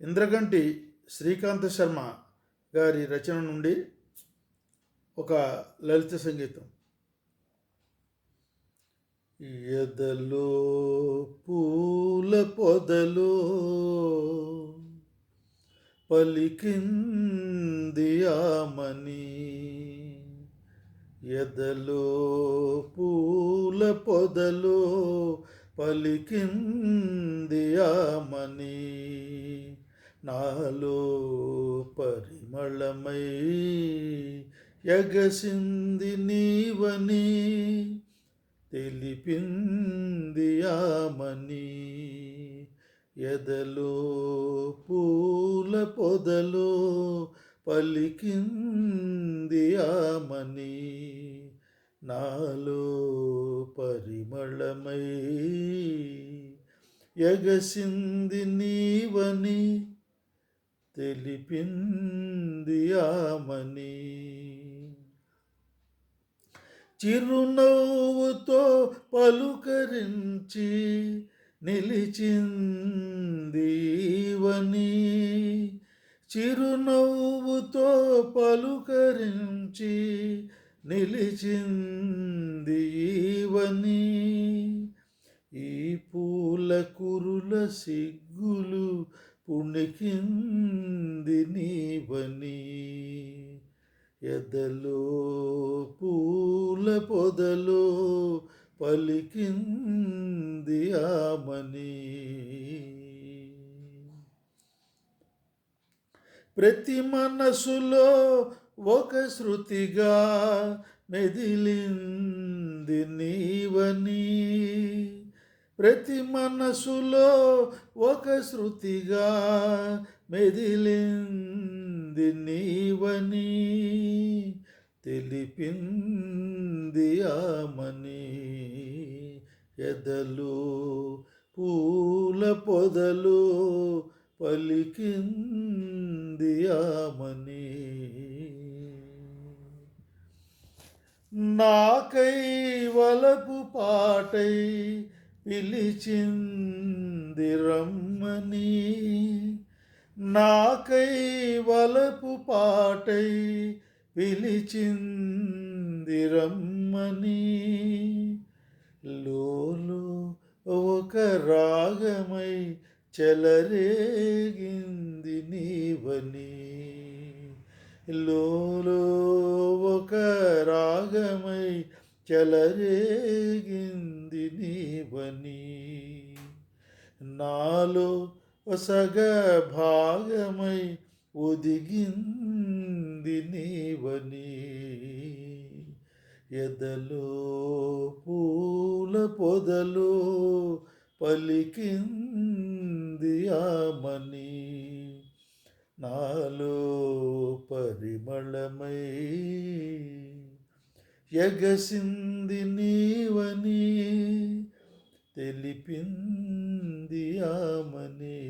ఇంద్రగంటి శ్రీకాంత శర్మ గారి రచన నుండి ఒక లలిత సంగీతం. ఎదలో పూల పొదలో పలికింది ఆమని. ఎదలో పూల పొదలో పలికింది ఆమని నాలో పరిమళమై ఎగసింది నీవని తెలిపింది ఆమని ఎదలో పూల పొదలో పలికింది ఆమని నాలో పరిమళమై ఎగసింది నీవని తెలిపింది ఆమని. చిరునవ్వుతో పలుకరించి నిలిచిందీవని చిరునవ్వుతో పలుకరించి నిలిచిందీవని ఈ పూల కురుల సిగ్గులు పుణికింది నీవని. ఎదలో పూల పొదలో పలికింది ఆమని. ప్రతి మనసులో ఒక శృతిగా మెదిలింది నీవని. ప్రతి మనసులో ఒక శృతిగా మెదిలింది నీవని. తెలిపింది ఆమని ఎదలు పూల పొదలు పలికింది ఆమని. నాకై వలపు పాటై పిలిచింది రమ్మని. నాకై వలపు పాటై పిలిచింది రమ్మని. లోలు ఒక రాగమై చెలరేగింది నీవని. లోలో ఒక రాగమై చెలరేగింది నీవని. నాలో సగ భాగమై ఒదిగింది నీవని. ఎదలో పూల పొదలో పలికింది ఆమని నాలో పరిమళమై ఎగసింది నీవని తెలిపింది ఆమని